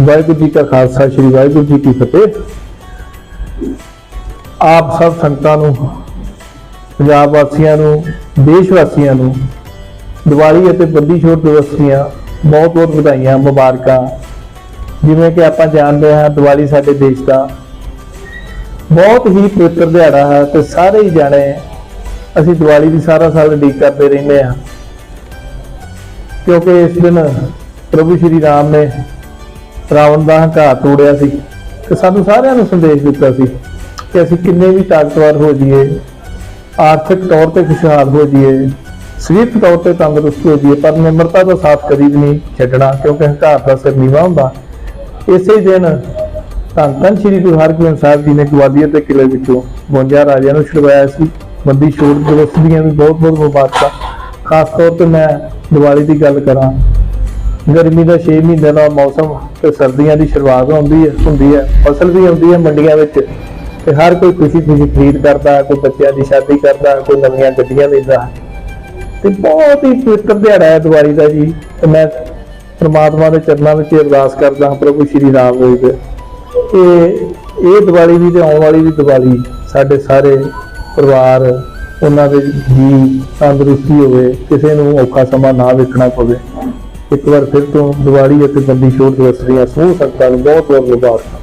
ਵਾਹਿਗੁਰੂ ਜੀ ਕਾ ਖਾਲਸਾ, ਸ੍ਰੀ ਵਾਹਿਗੁਰੂ ਜੀ ਕੀ ਫਤਿਹ। ਆਪ ਸਭ ਸੰਗਤਾਂ ਨੂੰ, ਪੰਜਾਬ ਵਾਸੀਆਂ ਨੂੰ, ਦੇਸ਼ ਵਾਸੀਆਂ ਨੂੰ ਦੀਵਾਲੀ ਅਤੇ ਬੰਦੀ ਛੋੜ ਦਿਵਸ ਦੀਆਂ ਬਹੁਤ ਬਹੁਤ ਵਧਾਈਆਂ, ਮੁਬਾਰਕਾਂ। ਜਿਵੇਂ ਕਿ ਆਪਾਂ ਜਾਣਦੇ ਹਾਂ, ਦੀਵਾਲੀ ਸਾਡੇ ਦੇਸ਼ ਦਾ ਬਹੁਤ ਹੀ ਪਵਿੱਤਰ ਦਿਹਾੜਾ ਹੈ ਤੇ ਸਾਰੇ ਹੀ ਜਾਣੇ ਅਸੀਂ ਦੀਵਾਲੀ ਦੀ ਸਾਰਾ ਸਾਲ ਉਡੀਕ ਕਰਦੇ ਰਹਿੰਦੇ ਹਾਂ। ਕਿਉਂਕਿ ਇਸ ਦਿਨ ਪ੍ਰਭੂ ਸ਼੍ਰੀ ਰਾਮ ਨੇ ਰਾਵਣ ਦਾ ਹੰਕਾਰ ਤੋੜਿਆ ਸੀ ਤੇ ਸਾਨੂੰ ਸਾਰਿਆਂ ਨੂੰ ਸੰਦੇਸ਼ ਦਿੱਤਾ ਸੀ ਕਿ ਅਸੀਂ ਕਿੰਨੇ ਵੀ ਤਾਕਤਵਰ ਹੋ ਜਾਈਏ, ਆਰਥਿਕ ਤੌਰ ਤੇ ਖੁਸ਼ਹਾਲ ਹੋ ਜਾਈਏ ਸਰੀਰਕ ਤੌਰ ਤੇ ਤੰਦਰੁਸਤੀ ਹੁੰਦੀ ਹੈ, ਪਰ ਨਿਮਰਤਾ ਦਾ ਸਾਥ ਕਦੀ ਵੀ ਨਹੀਂ ਛੱਡਣਾ, ਕਿਉਂਕਿ ਹੰਕਾਰ ਦਾ ਸਿਰ ਨੀਵਾ ਹੁੰਦਾ। ਇਸੇ ਦਿਨ ਧੰਨ ਧੰਨ ਸ਼੍ਰੀ ਗੁਰੂ ਹਰਗੋਬਿੰਦ ਸਾਹਿਬ ਜੀ ਨੇ ਗਵਾਲੀਅਰ ਦੇ ਕਿਲੇ ਵਿੱਚੋਂ 52 ਰਾਜਿਆਂ ਨੂੰ ਛੁਡਵਾਇਆ ਸੀ। ਬੰਦੀ ਛੋੜ ਦਿਵਸ ਦੀਆਂ ਵੀ ਬਹੁਤ ਬਹੁਤ ਮੁਬਾਰਕਾਂ। ਖਾਸ ਤੌਰ ਤੇ ਮੈਂ ਦੀਵਾਲੀ ਦੀ ਗੱਲ ਕਰਾਂ, ਗਰਮੀ ਦਾ 6 ਮਹੀਨੇ ਦਾ ਮੌਸਮ ਤੇ ਸਰਦੀਆਂ ਦੀ ਸ਼ੁਰੂਆਤ ਹੁੰਦੀ ਹੈ ਹੁੰਦੀ ਹੈ, ਫਸਲ ਵੀ ਆਉਂਦੀ ਹੈ ਮੰਡੀਆਂ ਵਿੱਚ। ਤੇ ਹਰ ਕੋਈ ਖੁਸ਼ੀ ਖੁਸ਼ੀ ਖਰੀਦ ਕਰਦਾ, ਕੋਈ ਬੱਚਿਆਂ ਦੀ ਸ਼ਾਦੀ ਕਰਦਾ, ਕੋਈ ਨਵੀਆਂ ਗੱਡੀਆਂ ਲੈਂਦਾ ਤੇ ਬਹੁਤ ਹੀ ਪਵਿੱਤਰ ਦਿਹਾੜਾ ਹੈ ਦੀਵਾਲੀ ਦਾ ਜੀ। ਤੇ ਮੈਂ ਪਰਮਾਤਮਾ ਦੇ ਚਰਨਾਂ ਵਿੱਚ ਅਰਦਾਸ ਕਰਦਾ ਹਾਂ ਪ੍ਰਭੂ ਸ਼੍ਰੀ ਰਾਮ ਜੀ ਦੇ ਕਿ ਇਹ ਦੀਵਾਲੀ ਵੀ ਤੇ ਆਉਣ ਵਾਲੀ ਵੀ ਦੀਵਾਲੀ ਸਾਡੇ ਸਾਰੇ ਪਰਿਵਾਰ, ਉਹਨਾਂ ਦੇ ਜੀ ਤੰਦਰੁਸਤੀ ਹੋਵੇ, ਕਿਸੇ ਨੂੰ ਔਖਾ ਸਮਾਂ ਨਾ ਵੇਖਣਾ ਪਵੇ। ਇੱਕ ਵਾਰ ਫਿਰ ਤੋਂ ਦੀਵਾਲੀ ਅਤੇ ਬੰਦੀ ਛੋੜ ਦਿਵਸ ਦੀਆਂ ਸਮੂਹ ਸੰਗਤਾਂ ਨੂੰ ਬਹੁਤ ਬਹੁਤ ਮੁਬਾਰਕਾਂ।